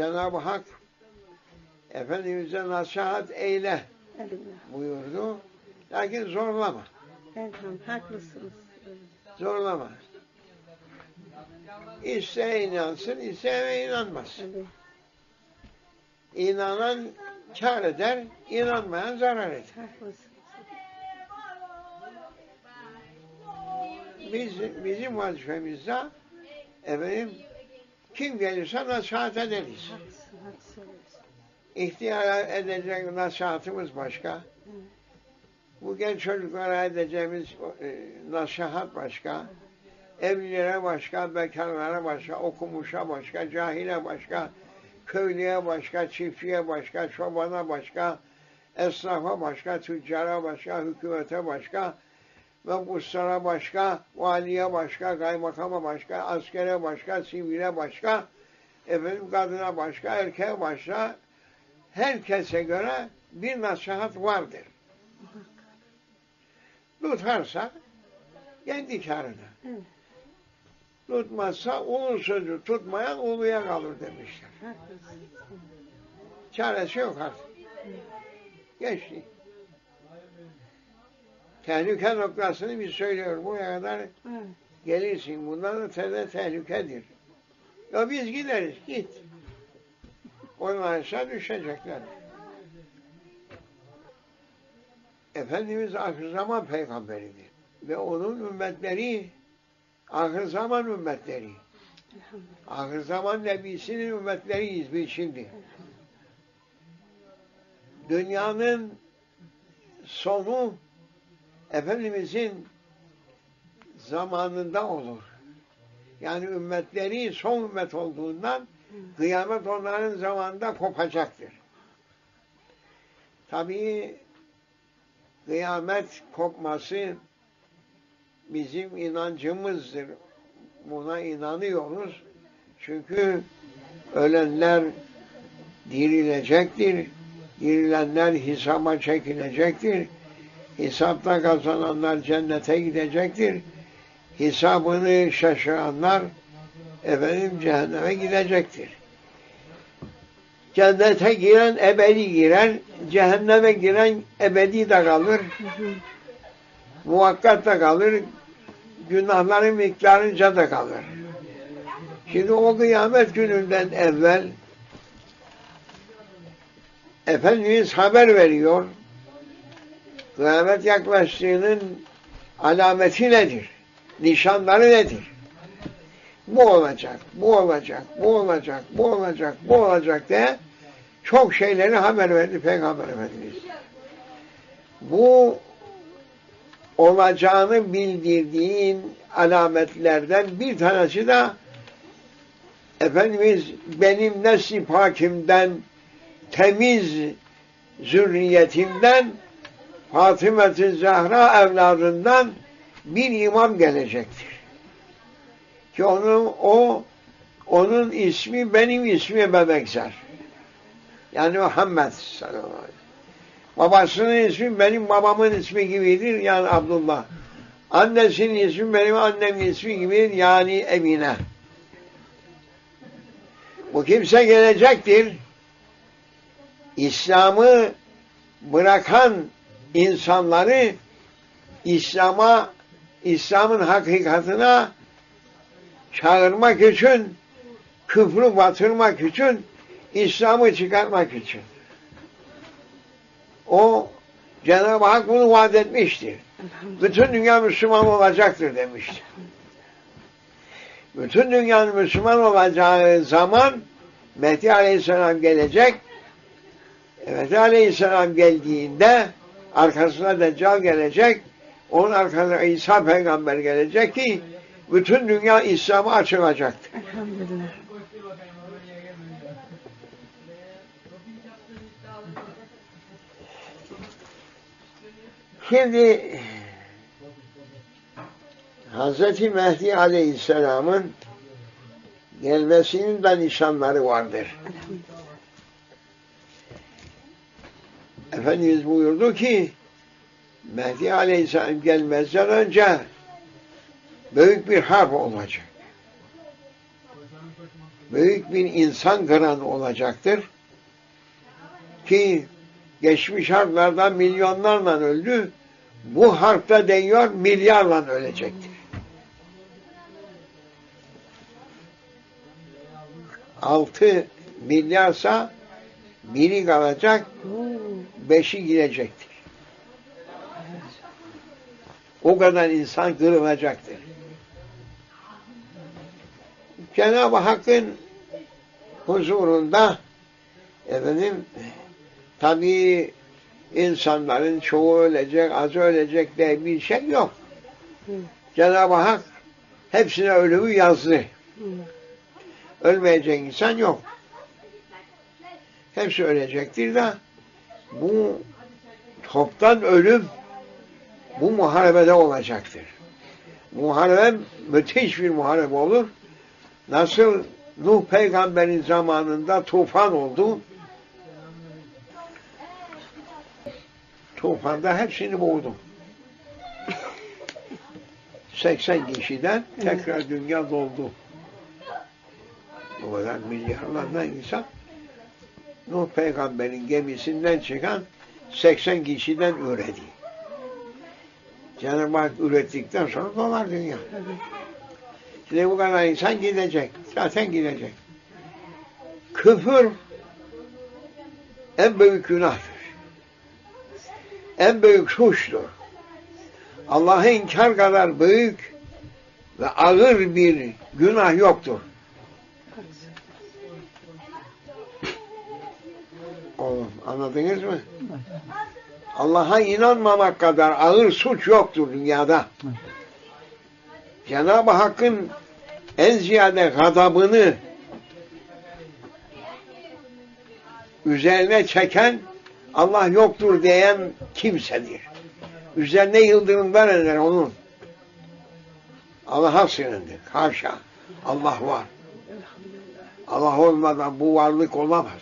Cenab-ı Hak Efendimiz'e nasihat eyle buyurdu. Lakin zorlama. Elhamdülillah. Haklısınız. Zorlama. İsteye inansın, isteye inanmaz. İnanan kar eder, inanmayan zarar eder. Biz, bizim vazifemizde efendim kim gelirse nasihat ederiz. İhtiyar edecek nasihatımız başka. Bu genç çocuklara edeceğimiz e, nasihat başka. Evlilere başka, bekarlara başka, okumuşa başka, cahile başka, köylüye başka, çiftçiye başka, çobana başka, esnafa başka, tüccara başka, hükümete başka, mebuslara başka, valiye başka, kaymakama başka, askere başka, sivile başka, efendim kadına başka, erkeğe başka, herkese göre bir nasihat vardır. Tutarsa kendi karına. Evet. Tutmazsa ulu sözü tutmayan uluya kalır demişler. Çaresi yok artık. Geçti. Tehlike noktasını biz söylüyoruz. Buraya kadar Evet. gelirsin. Bundan ötede tehlikedir. Ya biz gideriz. Git. Onlar aşağı düşecekler. Efendimiz ahir zaman peygamberidir. Ve onun ümmetleri ahir zaman ümmetleri. Ahir zaman nebisinin ümmetleriyiz biz şimdi. Dünyanın sonu Efendimizin zamanında olur. Yani ümmetleri son ümmet olduğundan kıyamet onların zamanında kopacaktır. Tabii kıyamet kopması bizim inancımızdır. Buna inanıyoruz. Çünkü ölenler dirilecektir. Dirilenler hesaba çekilecektir. Hesapta kazananlar cennete gidecektir. Hesabını şaşıranlar efendim cehenneme gidecektir. Cennete giren ebedi girer, cehenneme giren ebedi de kalır, muvakkat da kalır, günahların miktarınca da kalır. Şimdi o kıyamet gününden evvel Efendimiz haber veriyor. Kıyamet yaklaştığının alameti nedir? Nişanları nedir? Bu olacak, bu olacak, bu olacak, bu olacak, bu olacak diye çok şeyleri haber verdi Peygamber Efendimiz. Bu olacağını bildirdiğin alametlerden bir tanesi de Efendimiz benim nesli pakimden temiz zürriyetimden Fatıma-ı Zahra evladından bir imam gelecektir. Ki onun o onun ismi benim ismime benzer. Yani Muhammed sallallahu aleyhi ve sellem. Babasının ismi benim babamın ismi gibidir yani Abdullah. Annesinin ismi benim annemin ismi gibidir yani Emine. Bu kimse gelecektir. İslam'ı bırakan insanları İslam'a, İslam'ın hakikatine çağırmak için, küfrü batırmak için, İslam'ı çıkartmak için. O Cenab-ı Hak bunu vaat etmiştir. Elhamdülillah. Bütün dünya Müslüman olacaktır demiştir. Bütün dünyanın Müslüman olacağı zaman Mehdi Aleyhisselam gelecek. Mehdi Aleyhisselam geldiğinde arkasına Deccal gelecek. Onun arkasına İsa peygamber gelecek ki bütün dünya İslam'a açılacaktır. Elhamdülillah. Şimdi Hz. Mehdi Aleyhisselam'ın gelmesinin de nişanları vardır. Elhamdülillah. Efendimiz buyurdu ki Mehdi Aleyhisselam gelmezden önce büyük bir harp olacak. büyük bir insan kıranı olacaktır. Ki geçmiş harplardan milyonlarla öldü. Bu harpta değiyor milyarla ölecektir. Altı milyarsa biri kalacak, beşi gidecektir. O kadar insan kırılacaktır. Cenab-ı Hakk'ın huzurunda efendim tabii insanların çoğu ölecek, az ölecek diye bir şey yok. Cenab-ı Hak hepsine ölümü yazdı. Ölmeyecek insan yok. Hepsi ölecektir de bu toptan ölüm bu muharebede olacaktır. Muharebe müthiş bir muharebe olur. Nasıl Nuh peygamberin zamanında tufan oldu. Tufanda hepsini boğdu. 80 kişiden tekrar dünya doldu. O kadar milyarlarla insan Nuh peygamberin gemisinden çıkan 80 kişiden üredi. Cenab-ı Hak ürettikten sonra dolar dünya. Şimdi bu kadar insan gidecek. Zaten gidecek. Küfür en büyük günahtır. En büyük suçtur. Allah'ı inkar kadar büyük ve ağır bir günah yoktur. Anladınız mı? Allah'a inanmamak kadar ağır suç yoktur dünyada. Cenab-ı Hakk'ın en ziyade gadabını üzerine çeken Allah yoktur diyen kimsedir. Üzerine yıldırımlar eder onun. Allah'a sığındı. Haşa. Allah var. Allah olmadan bu varlık olamaz.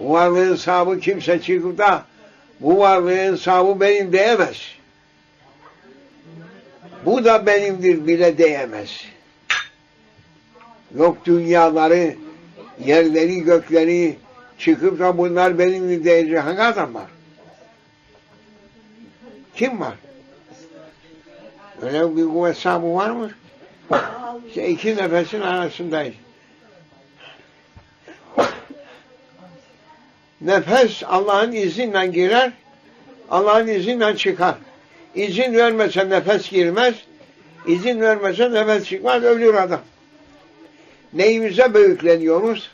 Bu varlığın sahibi kimse çıkıp da bu varlığın sahibi benim diyemez. Bu da benimdir bile diyemez. Yok dünyaları, yerleri, gökleri çıkıp da bunlar benimdir diyecek hangi adam var? Kim var? Öyle bir kuvvet sahibi var mı? İşte iki nefesin arasındayız. Nefes Allah'ın izniyle girer, Allah'ın izniyle çıkar. İzin vermese nefes girmez, izin vermese nefes çıkmaz, ölür adam. Neyimize büyükleniyoruz?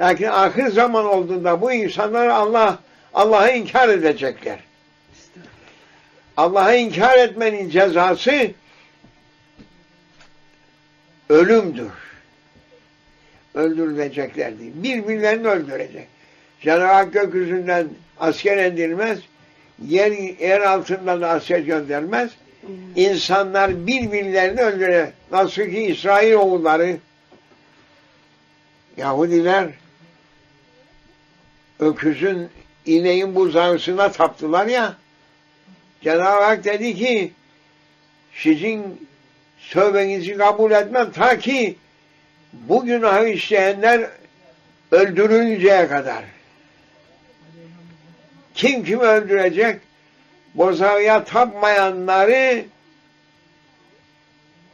Lakin ahir zaman olduğunda bu insanlar Allah Allah'ı inkar edecekler. Allah'ı inkar etmenin cezası ölümdür. Öldürüleceklerdi. Birbirlerini öldürecek. Cenab-ı Hak gökyüzünden asker indirmez, yer, yer altından da asker göndermez. İnsanlar birbirlerini öldürer. Nasıl ki İsrail oğulları Yahudiler öküzün ineğin buzağısına taptılar ya Cenab-ı Hak dedi ki sizin sövbenizi kabul etmem ta ki bu günahı işleyenler öldürülünceye kadar. Kim kimi öldürecek? Bozağıya tapmayanları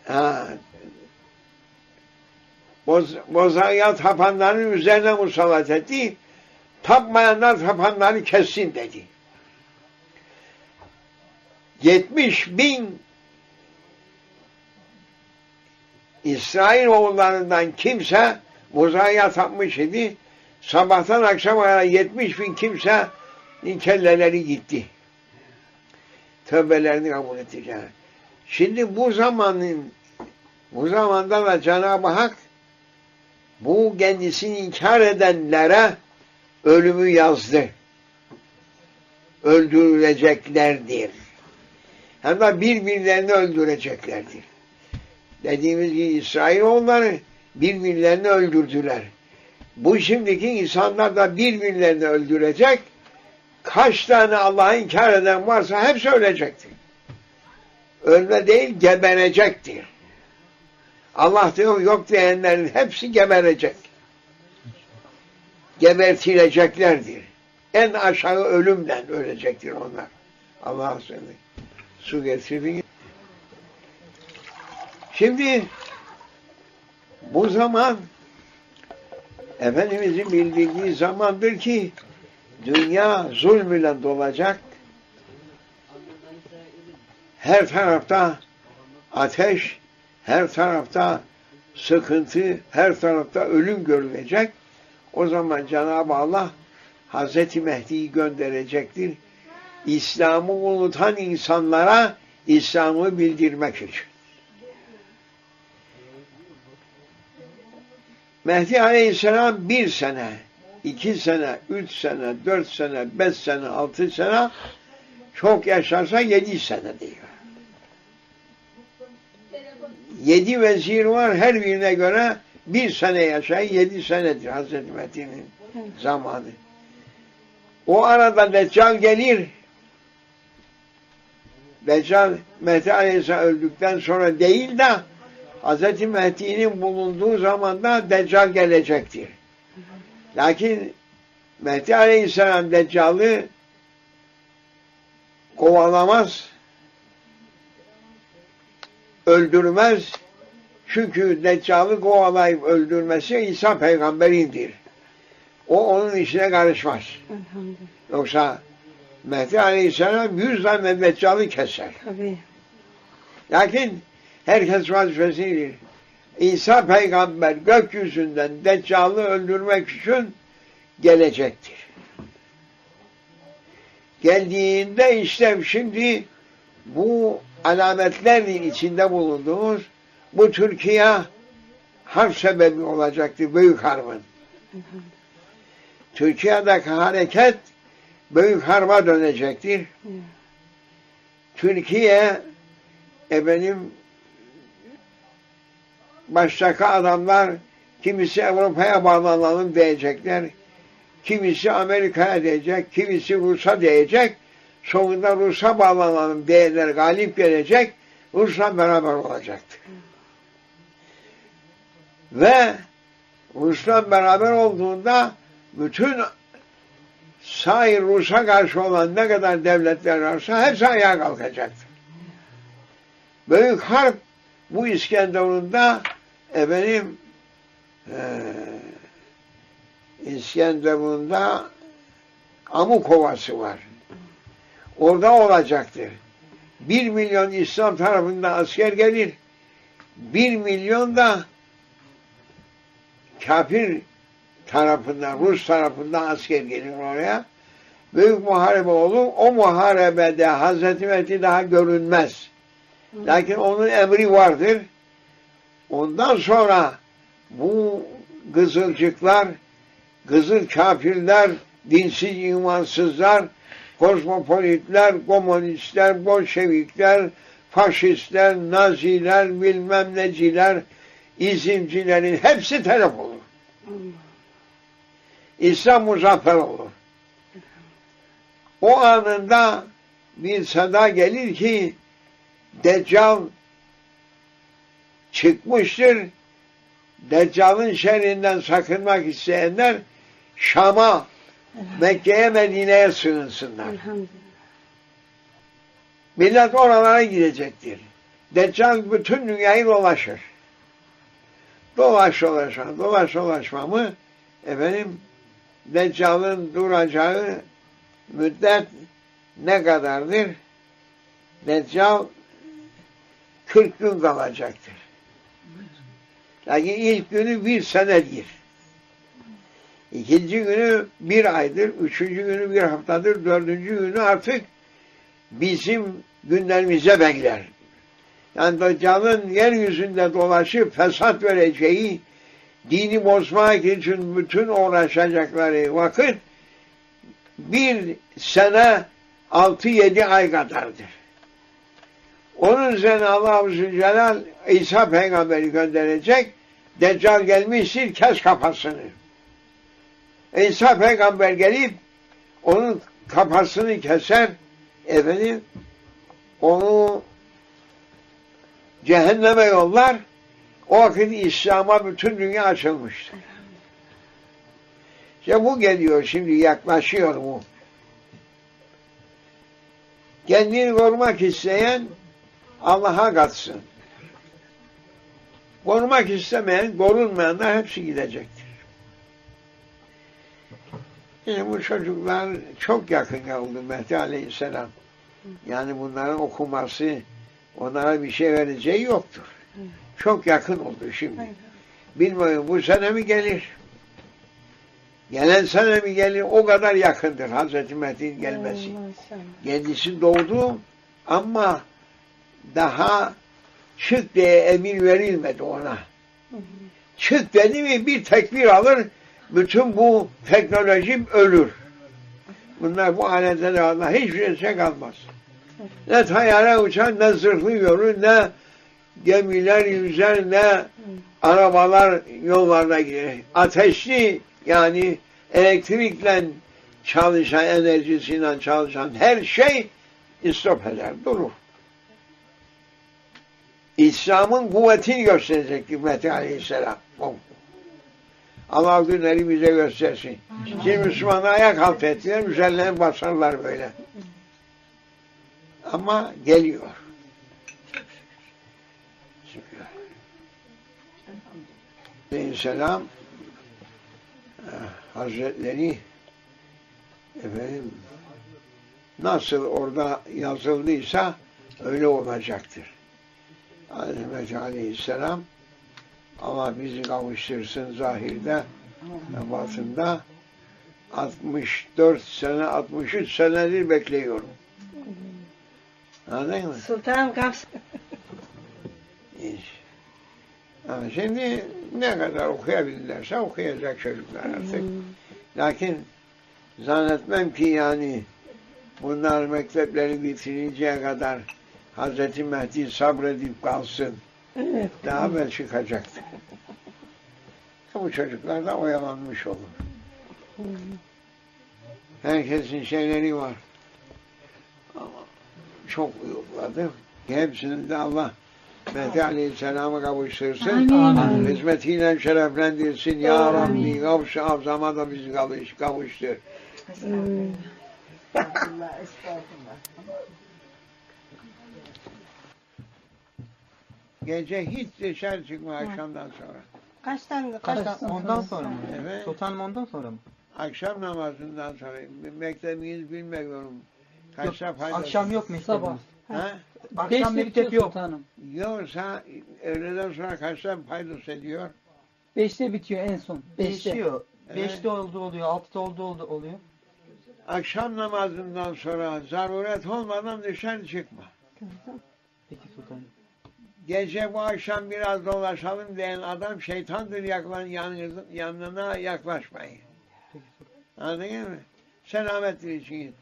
ha, boz, bozağıya tapanların üzerine musallat etti. Tapmayanlar tapanları kessin dedi. 70 bin İsrail oğullarından kimse bozağıya tapmış idi. Sabahtan kadar 70 bin kimse kelleleri gitti. Tövbelerini kabul edecek. Şimdi bu zamanın bu zamanda da Cenab-ı Hak bu kendisini inkar edenlere ölümü yazdı. Öldürüleceklerdir. Hem de birbirlerini öldüreceklerdir. Dediğimiz gibi İsrailoğulları birbirlerini öldürdüler. Bu şimdiki insanlar da birbirlerini öldürecek. Kaç tane Allah'ı inkar eden varsa hepsi ölecektir. Ölme değil, geberecektir. Allah diyor yok diyenlerin hepsi geberecek. Gebertileceklerdir. En aşağı ölümden ölecektir onlar. Allah seni su getirdin. Şimdi bu zaman Efendimizin bildirdiği zamandır ki dünya zulmüyle dolacak. Her tarafta ateş, her tarafta sıkıntı, her tarafta ölüm görülecek. O zaman Cenab-ı Allah Hazreti Mehdi'yi gönderecektir. İslam'ı unutan insanlara İslam'ı bildirmek için. Mehdi Aleyhisselam bir sene, iki sene, üç sene, dört sene, beş sene, altı sene çok yaşarsa yedi sene diyor. Yedi vezir var her birine göre bir sene yaşay yedi senedir Hazreti Mehdi'nin zamanı. O arada Deccal gelir. Deccal Mehdi Aleyhisselam öldükten sonra değil de Hz. Mehdi'nin bulunduğu zamanda Deccal gelecektir. Lakin Mehdi Aleyhisselam Deccal'ı kovalamaz, öldürmez. Çünkü Deccal'ı kovalayıp öldürmesi İsa peygamberindir. O onun işine karışmaz. Yoksa Mehdi Aleyhisselam yüz tane Deccal'ı keser. Tabii. Lakin herkes vazifesini bilir. İsa peygamber gökyüzünden Deccal'ı öldürmek için gelecektir. Geldiğinde işte şimdi bu alametlerin içinde bulunduğumuz bu Türkiye harp sebebi olacaktır büyük. Elhamdülillah. Türkiye'deki hareket büyük harba dönecektir. Türkiye efendim baştaki adamlar kimisi Avrupa'ya bağlanalım diyecekler. Kimisi Amerika'ya diyecek, kimisi Rus'a diyecek. Sonunda Rus'a bağlanalım diyenler galip gelecek. Rus'la beraber olacaktır. Ve Rus'la beraber olduğunda bütün sair Rus'a karşı olan ne kadar devletler varsa hepsi ayağa kalkacaktır. Büyük harp bu İskenderun'da efendim eee İskenderun'da Amuk Ovası var. Orada olacaktır. Bir milyon İslam tarafından asker gelir. Bir milyon da kafir tarafından, Rus tarafından asker gelir oraya. Büyük muharebe olur. O muharebede Hazreti Mehdi daha görünmez. Lakin onun emri vardır. Ondan sonra bu kızılcıklar, kızıl kafirler, dinsiz imansızlar, kozmopolitler, komünistler, bolşevikler, faşistler, naziler, bilmem neciler, izimcilerin hepsi telef olur. İslam muzaffer olur. O anında bir sada gelir ki Deccal çıkmıştır. Deccal'ın şerrinden sakınmak isteyenler Şam'a, Mekke'ye, Medine'ye sığınsınlar. Millet oralara gidecektir. Deccal bütün dünyayı dolaşır. Dolaş dolaşma, dolaş dolaşma mı efendim Deccal'ın duracağı müddet ne kadardır? Deccal 40 gün kalacaktır. Lakin ilk günü bir senedir. İkinci günü bir aydır, üçüncü günü bir haftadır, dördüncü günü artık bizim günlerimize bekler. Yani Deccal'ın yeryüzünde dolaşıp fesat vereceği, dini bozmak için bütün uğraşacakları vakit bir sene altı yedi ay kadardır. Onun üzerine Allah-u Zülcelal İsa peygamberi gönderecek. Deccal gelmiştir kes kafasını. İsa peygamber gelip onun kafasını keser. Efendim onu cehenneme yollar. O vakit İslam'a bütün dünya açılmıştı. İşte bu geliyor şimdi yaklaşıyor bu. Kendini korumak isteyen Allah'a katsın. Korumak istemeyen, korunmayanlar hepsi gidecektir. Yani bu çocuklar çok yakın oldu Mehdi Aleyhisselam. Yani bunların okuması, onlara bir şey vereceği yoktur. Çok yakın oldu şimdi. Bilmiyorum bu sene mi gelir? Gelen sene mi gelir? O kadar yakındır Hazreti Mehdi'nin gelmesi. Kendisi doğdu ama daha çık diye emir verilmedi ona. Çık dedi mi bir tekbir alır, bütün bu teknoloji ölür. Bunlar bu aletleri Allah hiçbir şey kalmaz. Ne tayyare uçar, ne zırhlı yolu, ne gemiler yüzer, ne arabalar yollarda girer. Ateşli yani elektrikle çalışan, enerjisiyle çalışan her şey istop eder, durur. İslam'ın kuvvetini gösterecek Mehdi Aleyhisselam. Allah günleri bize göstersin. Şimdi Müslümanlar ayak altı ettiler, üzerlerine basarlar böyle. Ama geliyor. Aleyhisselam eh, Hazretleri efendim nasıl orada yazıldıysa öyle olacaktır. Aleyhisselam Allah bizi kavuştursun zahirde ve batında 64 sene 63 senedir bekliyorum. Anladın mı? Sultan Gavs İyi. Ha, şimdi ne kadar okuyabilirlerse okuyacak çocuklar artık. Lakin zannetmem ki yani bunlar mektepleri bitirinceye kadar Hazreti Mehdi sabredip kalsın. Evet. Daha ben çıkacaktı. Bu çocuklar da oyalanmış olur. Herkesin şeyleri var. Ama çok uyukladım. Hepsini de Allah Mehdi Aleyhisselam'a kavuştursun. Amin. Hizmetiyle şereflendirsin. Ya Amin. Rabbi kavuşu azama da bizi kavuş, kavuştur. Estağfurullah, estağfurullah. Gece hiç dışarı çıkma akşamdan sonra. Kaçtan Kaçtan? Ondan sonra mı? Evet. Sultanım ondan sonra mı? Akşam namazından sonra. Mektebiniz bilmiyorum. Kaçta fayda? Akşam yok mektebimiz. Ha? Akşam mektep yok. Sultanım. Yoksa öğleden sonra kaçta faydası ediyor? Beşte bitiyor en son. Beşte. Değişiyor. Evet. Beşte oldu oluyor, altıda oldu oldu oluyor. Akşam namazından sonra zaruret olmadan dışarı çıkma. Peki sultanım. Gece bu akşam biraz dolaşalım diyen adam şeytandır yaklan, yanınız, yanına yaklaşmayın. Anladın mı? Selamettir için.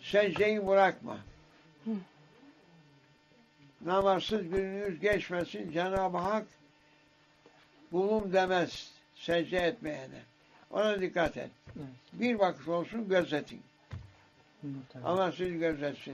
Secdeyi bırakma. Namazsız gününüz geçmesin. Cenab-ı Hak kulum demez secde etmeyene. Ona dikkat et. Evet. Bir vakit olsun gözetin. Allah sizi gözetsin.